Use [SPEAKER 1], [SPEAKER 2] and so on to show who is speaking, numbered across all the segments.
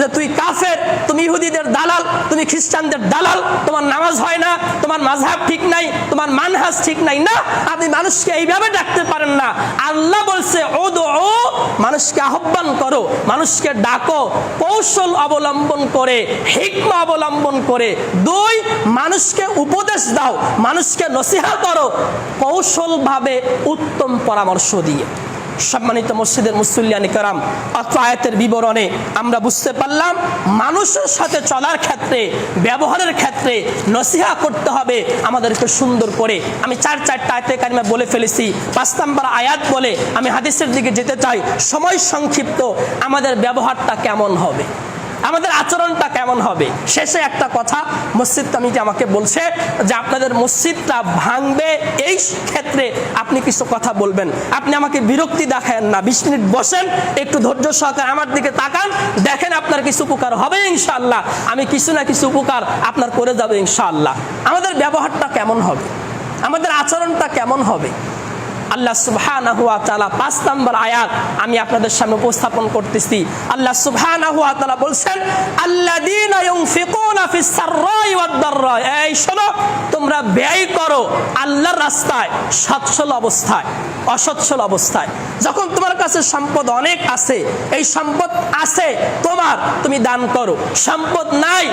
[SPEAKER 1] যে তুই কাফের, তুমি ইহুদিদের দালাল, তুমি খ্রিস্টানদের দালাল, তোমার নামাজ হয় না, তোমার মাঝহাব ঠিক নাই, তোমার মানহাজ ঠিক নাই। না, আপনি মানুষকে এইভাবে ডাকতে পারেন না। আল্লাহ বলছে ও দো ও, মানুষকে আহ্বান করো, মানুষকে ডাকো, কৌশল অবলম্বন করে, হিকমা অবলম্বন করে। দুই, মানুষকে উপদেশ দাও, মানুষকে নসিহা করো, কৌশলভাবে উত্তম পরামর্শ দিয়ে। সম্মানিত মসজিদের মুসল্লিয়ানি কারাম আয়াতের বিবরণে আমরা বুঝতে পারলাম, মানুষের সাথে চলার ক্ষেত্রে, ব্যবহারের ক্ষেত্রে নসিহা করতে হবে আমাদেরকে সুন্দর করে। আমি চার চারটা আয়তে কারিমা বলে ফেলেছি, পাঁচ নাম্বার আয়াত বলে আমি হাদিসের দিকে যেতে চাই, সময় সংক্ষিপ্ত, আমাদের ব্যবহারটা কেমন হবে? আমাদের আচরণটা কেমন হবে? শেষে একটা কথা মসজিদ কমিটি আমাকে বলছে যে আপনাদের মসজিদটা ভাঙবে, এই ক্ষেত্রে আপনি কিছু কথা বলবেন। আপনি আমাকে বিরক্তি দেখায়েন না। বিশ মিনিট বসেন, একটু ধৈর্য সহকারে আমার দিকে তাকান, দেখেন আপনার কিছু উপকার হবে ইনশাল্লাহ আমি কিছু না কিছু উপকার আপনার করে যাবে ইনশাল্লাহ আমাদের ব্যবহারটা কেমন হবে? আমাদের আচরণটা কেমন হবে? আল্লাহ তাআলা পাঁচ নম্বর আয়াত আমি আপনাদের সামনে উপস্থাপন করতেছি। আল্লাহ তাআলা বলছেন তোমরা ব্যয় করো আল্লাহর রাস্তায় সচ্ছল অবস্থায়, অসচ্ছল অবস্থায়। যখন তোমার কাছে সম্পদ অনেক আছে, এই সম্পদ আছে, তোমার তুমি দান করো। সম্পদ নাই,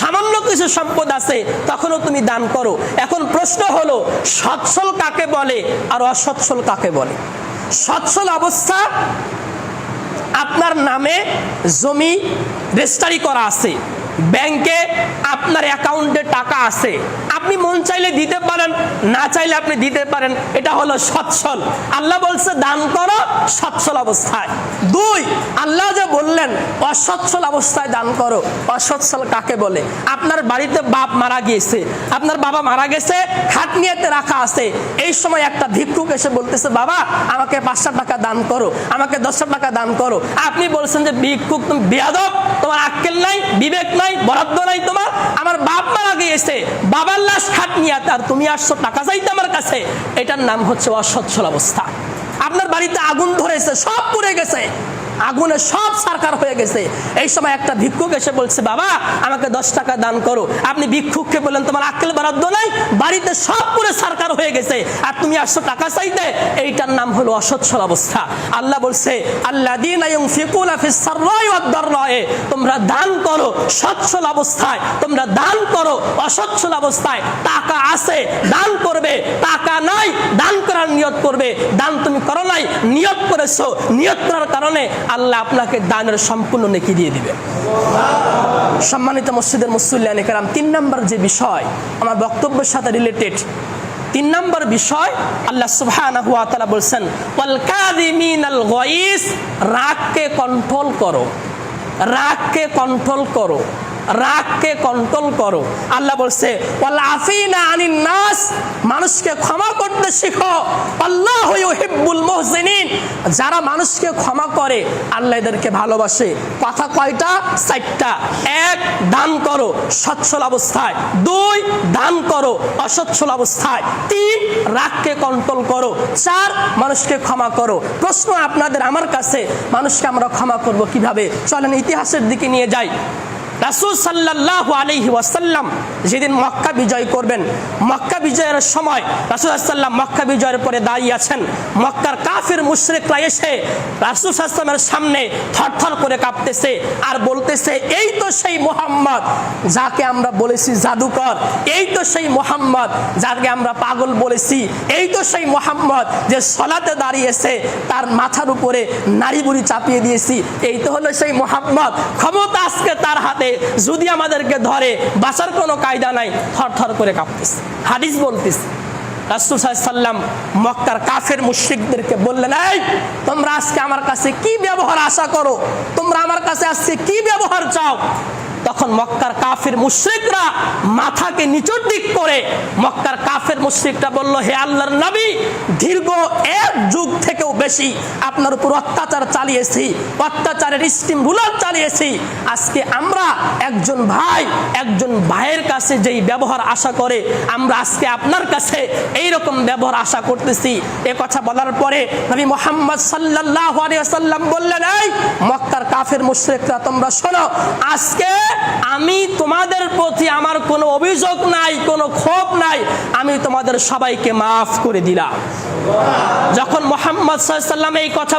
[SPEAKER 1] সামান্য কিছু সম্পদ আছে, তখনও তুমি দান করো। এখন প্রশ্ন হলো, সচ্ছল কাকে বলে আর অসচ্ছল কাকে বলে? সচ্ছল অবস্থা আপনার নামে জমি রেজিস্টারি করা আছে। ব্যাংকে আপনার অ্যাকাউন্টে টাকা আছে। আপনি মন চাইলে দিতে পারেন, না চাইলে আপনি দিতে পারেন। এটা হলো সচ্ছল। আল্লাহ বলছে, দান করো সচ্ছল অবস্থায়। দুই, আল্লাহ যে বললেন, অসচ্ছল অবস্থায় দান করো। অসচ্ছল কাকে বলে? আপনার বাড়িতে বাপ মারা গিয়েছে। আপনার বাবা মারা গেছে, খাটনিয়াতে রাখা আছে। এই সময় একটা ভিক্ষুক এসে বলতেছে, বাবা, আমাকে পাঁচশো টাকা দান করো, আমাকে দশশো টাকা দান করো। আপনি বলছেন যে, ভিক্ষুক, তুমি বেয়াদব, তোমার আক্কেল নাই, বিবেক নাই বরাদ্দ নাই তোমার। আমার বাপ মারা গিয়েছে, বাবার লাশ খাট নিয়ে আর তুমি আসছো, টাকা চাইতে আমার কাছে। এটার নাম হচ্ছে অসচ্ছল অবস্থা। আপনার বাড়িতে আগুন ধরেছে, সব পুড়ে গেছে। আগুনে সব সারকার হয়ে গেছে। এই সময় একটা ভিক্ষুক এসে বলছে, বাবা, আমাকে দশ টাকা দান করো। আপনি ভিক্ষুককে বললেন তোমার আক্কেল বরাদ্দ নাই, বাড়িতে সব পুরে সারকার হয়ে গেছে। আর তুমি আসছো টাকা চাইতে। এইটার নাম হলো অসচ্ছল অবস্থা আল্লাহ বলছে আল্লাহ দিন তোমরা দান করো সচ্ছল অবস্থায় তোমরা দান করো অসচ্ছল অবস্থায় টাকা আছে, দান করবে। টাকা নাই, দান করার নিয়ত করবে। দান তুমি করো নাই, নিয়ত করেছ। নিয়ত করার কারণে আল্লাহ আপনাকে দানের সম্পূর্ণ নেকি দিয়ে দিবে। সম্মানিত মসজিদের মুসল্লিয়ান কেরাম তিন নম্বর যে বিষয়, আমার বক্তব্যের সাথে রিলেটেড তিন নম্বর বিষয়, আল্লাহ সুবহানাহু ওয়া তাআলা বলছেন, ওয়াল কাযিমিনাল গায়স রাগকে কন্ট্রোল করো। রাগকে কন্ট্রোল করো। রাগকে কন্ট্রোল করো। আল্লাহ বলছে, ওয়াল আফিনা আনিন নাস মানুষকে ক্ষমা করতে শিখো। আল্লাহ ইউহিব্বুল মুহসিনিন। যারা মানুষকে ক্ষমা করে, আল্লাহ এদেরকে ভালোবাসে। কথা কয়টা? চারটা। এক, দান করো, সচ্ছল অবস্থায়। দুই, দান করো, অসচ্ছল অবস্থায়। তিন, রাগকে কন্ট্রোল করো। চার, মানুষকে ক্ষমা করো। প্রশ্ন আপনাদের আমার কাছে, মানুষকে আমরা ক্ষমা করব কীভাবে? চলেন ইতিহাসের দিকে নিয়ে যাই। রাসুল সাল্লাহ আলহি ওয়াসাল্লাম যেদিন মক্কা বিজয় করবেন, মক্কা বিজয়ের সময় রাসুল সাল্লাম মক্কা বিজয়ের পরে দাঁড়িয়ে আছেন। মক্কার কাফের মুশরিকরা এসে রাসুল সাল্লামের সামনে থরথর করে কাঁপতেছে আর বলতেছে, এই তো সেই মোহাম্মদ যাকে আমরা বলেছি জাদুকর, এই তো সেই মোহাম্মদ যাকে আমরা পাগল বলেছি, এই তো সেই মোহাম্মদ যে সলাতে দাঁড়িয়েছে, তার মাথার উপরে নারী বুড়ি চাপিয়ে দিয়েছি, এই তো হলো সেই মোহাম্মদ। ক্ষমতা আজকে তার হাতে যদি আমাদেরকে ধরে, বাঁচার কোনো কায়দা নাই থর থর করে কাঁপতেছে। হাদিস বলতেছে, রাসুল মক্কার কাফের মুশ্রিকদেরকে বললেন, এই, তোমরা আজকে আমার কাছে কি ব্যবহার আশা করো? তোমরা আমার কাছে আজকে কি ব্যবহার চাও? তখন মক্কার কাফের মুশ্রিকরা মাথাকে নিচুর দিক করে মক্কার কাফের মুশ্রিকরা বলল, হে আল্লাহর নবী, দীর্ঘ এক যুগ থেকেও বেশি আপনার উপর অত্যাচার চালিয়েছি, অত্যাচারের স্টিম রুলার চালিয়েছি। আজকে আমরা একজন ভাই, একজন ভাইয়ের কাছে যেই ব্যবহার আশা করে, আমরা আজকে আপনার কাছে এই রকম ব্যবহার আশা করতেছি। এ কথা বলার পরে নবী মোহাম্মদ সাল্লাল্লাহু আলাইহি ওয়াসাল্লাম বললেন, এই মক্কার কাফের মুশরিকরা, তোমরা শোনো, আজকে আমি তোমাদের প্রতি আমার কোনো অভিযোগ নাই, কোনো ক্ষোভ নাই। আমি তোমাদের সবাইকে মাফ করে দিলাম। যখন মোহাম্মদ ওয়াসাল্লাম এই কথা